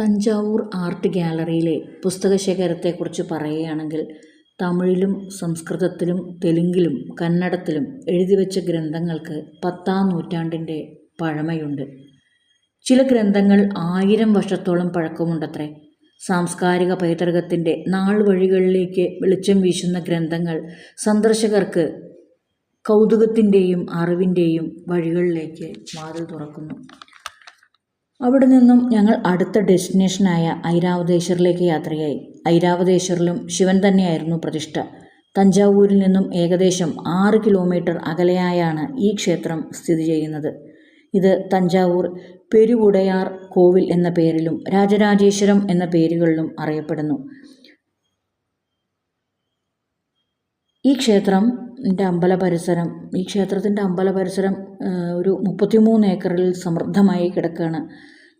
Thanjavur art ഗ്യാലറിയിലെ പുസ്തകശേഖരത്തെക്കുറിച്ച് പറയുകയാണെങ്കിൽ തമിഴിലും സംസ്കൃതത്തിലും തെലുങ്കിലും കന്നഡത്തിലും എഴുതിവെച്ച ഗ്രന്ഥങ്ങൾക്ക് പത്താം നൂറ്റാണ്ടിന്റെ പഴമയുണ്ട്. ചില ഗ്രന്ഥങ്ങൾ ആയിരം വർഷത്തോളം പഴക്കമുണ്ടത്രേ. സാംസ്കാരിക പൈതൃകത്തിന്റെ നാൾ വഴികളിലേക്ക് വെളിച്ചം വീശുന്ന ഗ്രന്ഥങ്ങൾ സന്ദർശകർക്ക് കൗതുകത്തിന്റെയും അറിവിന്റെയും വഴികളിലേക്ക് വാതിൽ തുറക്കുന്നു. അവിടെ നിന്നും ഞങ്ങൾ അടുത്ത ഡെസ്റ്റിനേഷനായ ഐരാവതേശ്വറിലേക്ക് യാത്രയായി. ഐരാവതേശ്വറിലും ശിവൻ തന്നെയായിരുന്നു പ്രതിഷ്ഠ. തഞ്ചാവൂരിൽ നിന്നും ഏകദേശം ആറ് കിലോമീറ്റർ അകലെയായാണ് ഈ ക്ഷേത്രം സ്ഥിതി ചെയ്യുന്നത്. ഇത് തഞ്ചാവൂർ പെരുവുടയാർ കോവിൽ എന്ന പേരിലും രാജരാജേശ്വരം എന്ന പേരുകളിലും അറിയപ്പെടുന്നു. ഈ ക്ഷേത്രം ന്റെ അമ്പല പരിസരം ഈ ക്ഷേത്രത്തിന്റെ അമ്പല പരിസരം ഒരു മുപ്പത്തിമൂന്ന് ഏക്കറിൽ സമൃദ്ധമായി കിടക്കുകയാണ്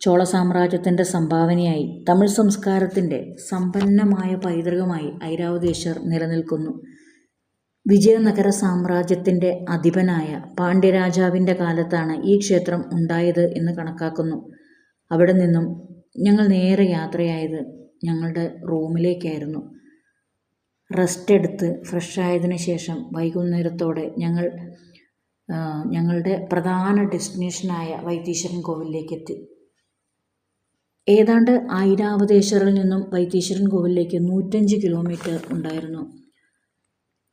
ചോള സാമ്രാജ്യത്തിന്റെ സംഭാവനയായി തമിഴ് സംസ്കാരത്തിന്റെ സമ്പന്നമായ പൈതൃകമായി ഐരാവതേശ്വർ നിലനിൽക്കുന്നു. വിജയനഗര സാമ്രാജ്യത്തിന്റെ അധിപനായ പാണ്ഡ്യരാജാവിന്റെ കാലത്താണ് ഈ ക്ഷേത്രം ഉണ്ടായത് എന്ന് കണക്കാക്കുന്നു. അവിടെ നിന്നും ഞങ്ങൾ നേരെ യാത്രയായത് ഞങ്ങളുടെ റൂമിലേക്കായിരുന്നു. റെസ്റ്റ് എടുത്ത് ഫ്രഷ് ആയതിനു ശേഷം വൈകുന്നേരത്തോടെ ഞങ്ങൾ ഞങ്ങളുടെ പ്രധാന ഡെസ്റ്റിനേഷനായ വൈത്തീശ്വരൻ കോവിലിലേക്ക് എത്തി ഏതാണ്ട് ഐരാവതേശ്വറിൽ നിന്നും വൈത്തീശ്വരൻ കോവിലിലേക്ക് നൂറ്റഞ്ച് കിലോമീറ്റർ ഉണ്ടായിരുന്നു.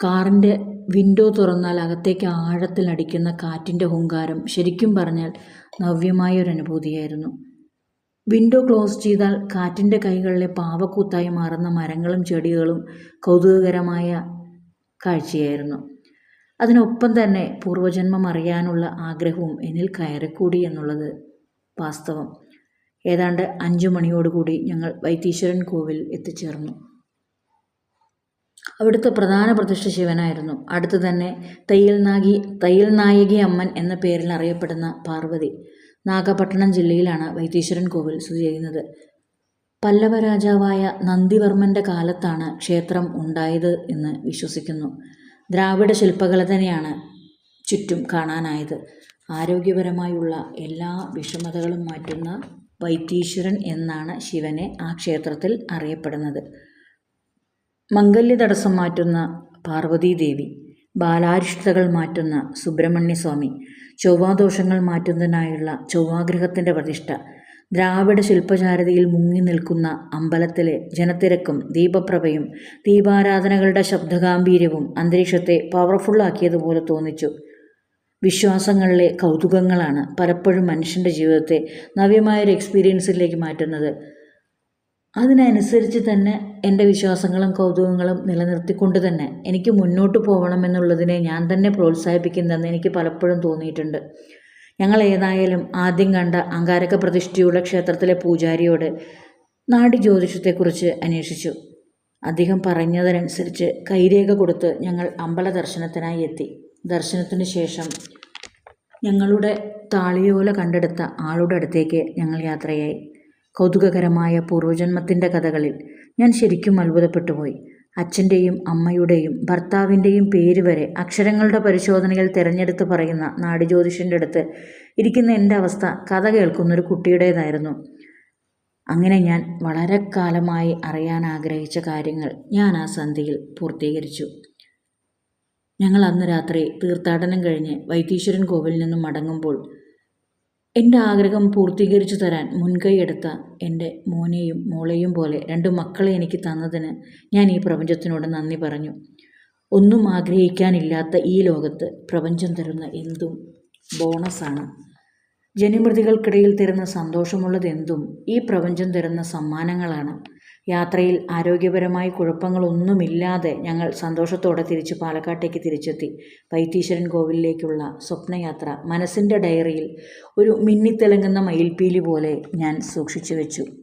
കാറിന്റെ വിൻഡോ തുറന്നാൽ അകത്തേക്ക് ആഴത്തിൽ അടിക്കുന്ന കാറ്റിന്റെ ഹുങ്കാരം ശരിക്കും പറഞ്ഞാൽ നവ്യമായ ഒരു അനുഭൂതിയായിരുന്നു വിൻഡോ ക്ലോസ് ചെയ്താൽ കാറ്റിന്റെ കൈകളിലെ പാവക്കൂത്തായി മാറുന്ന മരങ്ങളും ചെടികളും കൗതുകകരമായ കാഴ്ചയായിരുന്നു. അതിനൊപ്പം തന്നെ പൂർവജന്മം അറിയാനുള്ള ആഗ്രഹവും എന്നിൽ കയറിക്കൂടി എന്നുള്ളത് വാസ്തവം. ഏതാണ്ട് അഞ്ചു മണിയോടുകൂടി ഞങ്ങൾ വൈത്തീശ്വരൻ കോവിൽ എത്തിച്ചേർന്നു. അവിടുത്തെ പ്രധാന പ്രതിഷ്ഠ ശിവനായിരുന്നു. അടുത്ത് തന്നെ തയ്യൽ നാഗി തയ്യൽ അമ്മൻ എന്ന പേരിൽ അറിയപ്പെടുന്ന പാർവതി. നാഗപട്ടണം ജില്ലയിലാണ് വൈത്തീശ്വരൻ കോവിൽ സ്ഥിതി ചെയ്യുന്നത്. പല്ലവ രാജാവായ നന്ദിവർമ്മന്റെ കാലത്താണ് ക്ഷേത്രം ഉണ്ടായത് എന്ന് വിശ്വസിക്കുന്നു. ദ്രാവിഡ ശില്പകല തന്നെയാണ് ചുറ്റും കാണാനായത്. ആരോഗ്യപരമായുള്ള എല്ലാ വിഷമതകളും മാറ്റുന്ന വൈത്തീശ്വരൻ എന്നാണ് ശിവനെ ആ ക്ഷേത്രത്തിൽ അറിയപ്പെടുന്നത്. മംഗല്യ തടസ്സം മാറ്റുന്ന പാർവതീദേവി ബാലാരിഷ്ടതകൾ മാറ്റുന്ന സുബ്രഹ്മണ്യസ്വാമി ചൊവ്വാദോഷങ്ങൾ മാറ്റുന്നതിനായുള്ള ചൊവ്വാഗ്രഹത്തിന്റെ പ്രതിഷ്ഠ ദ്രാവിഡ ശില്പചാരതയിൽ മുങ്ങി നിൽക്കുന്ന അമ്പലത്തിലെ ജനത്തിരക്കും ദീപപ്രഭയും ദീപാരാധനകളുടെ ശബ്ദഗാംഭീര്യവും അന്തരീക്ഷത്തെ പവർഫുള്ളാക്കിയതുപോലെ തോന്നിച്ചു. വിശ്വാസങ്ങളിലെ കൗതുകങ്ങളാണ് പലപ്പോഴും മനുഷ്യന്റെ ജീവിതത്തെ നവ്യമായൊരു എക്സ്പീരിയൻസിലേക്ക് മാറ്റുന്നത്. അതിനനുസരിച്ച് തന്നെ എന്റെ വിശ്വാസങ്ങളും കൗതുകങ്ങളും നിലനിർത്തിക്കൊണ്ട് തന്നെ എനിക്ക് മുന്നോട്ട് പോകണമെന്നുള്ളതിനെ ഞാൻ തന്നെ പ്രോത്സാഹിപ്പിക്കുന്നതെന്ന് എനിക്ക് പലപ്പോഴും തോന്നിയിട്ടുണ്ട്. ഞങ്ങൾ ഏതായാലും ആദ്യം കണ്ട അങ്കാരക പ്രതിഷ്ഠയുള്ള ക്ഷേത്രത്തിലെ പൂജാരിയോട് നാടി ജ്യോതിഷത്തെക്കുറിച്ച് അന്വേഷിച്ചു. അദ്ദേഹം പറഞ്ഞതിനനുസരിച്ച് കൈരേഖ കൊടുത്ത് ഞങ്ങൾ അമ്പല ദർശനത്തിനായി എത്തി. ദർശനത്തിന് ശേഷം ഞങ്ങളുടെ താളിയോല കണ്ടെടുത്ത ആളുടെ അടുത്തേക്ക് ഞങ്ങൾ യാത്രയായി. കൗതുകകരമായ പൂർവജന്മത്തിന്റെ കഥകളിൽ ഞാൻ ശരിക്കും അത്ഭുതപ്പെട്ടുപോയി. അച്ഛന്റെയും അമ്മയുടെയും ഭർത്താവിന്റെയും പേര് വരെ അക്ഷരങ്ങളുടെ പരിശോധനയിൽ തിരഞ്ഞെടുത്ത് പറയുന്ന നാടിജ്യോതിഷന്റെ അടുത്ത് ഇരിക്കുന്ന എന്റെ അവസ്ഥ കഥ കേൾക്കുന്ന കേൾക്കുന്നൊരു കുട്ടിയുടേതായിരുന്നു. അങ്ങനെ ഞാൻ വളരെ കാലമായി അറിയാൻ ആഗ്രഹിച്ച കാര്യങ്ങൾ ഞാൻ ആ സന്ധിയിൽ പൂർത്തീകരിച്ചു. ഞങ്ങൾ അന്ന് രാത്രി തീർത്ഥാടനം കഴിഞ്ഞ് വൈത്തീശ്വരൻ കോവിലിൽ നിന്നും മടങ്ങുമ്പോൾ എന്റെ ആഗ്രഹം പൂർത്തീകരിച്ചു തരാൻ മുൻകൈയെടുത്ത എന്റെ മോനെയും മോളെയും പോലെ രണ്ട് മക്കളെ എനിക്ക് തന്നതിന് ഞാൻ ഈ പ്രപഞ്ചത്തിനോട് നന്ദി പറഞ്ഞു. ഒന്നും ആഗ്രഹിക്കാനില്ലാത്ത ഈ ലോകത്ത് പ്രപഞ്ചം തരുന്ന എന്തും ബോണസാണ്. ജനമൃതികൾക്കിടയിൽ തരുന്ന സന്തോഷമുള്ളതെന്തും ഈ പ്രപഞ്ചം തരുന്ന സമ്മാനങ്ങളാണ്. യാത്രയിൽ ആരോഗ്യപരമായി കുഴപ്പങ്ങളൊന്നുമില്ലാതെ ഞങ്ങൾ സന്തോഷത്തോടെ തിരിച്ച് പാലക്കാട്ടേക്ക് തിരിച്ചെത്തി. വൈത്തീശ്വരൻ കോവിലിലേക്കുള്ള സ്വപ്നയാത്ര മനസ്സിന്റെ ഡയറിയിൽ ഒരു മിന്നിത്തിളങ്ങുന്ന മയിൽപ്പീലി പോലെ ഞാൻ സൂക്ഷിച്ചു വെച്ചു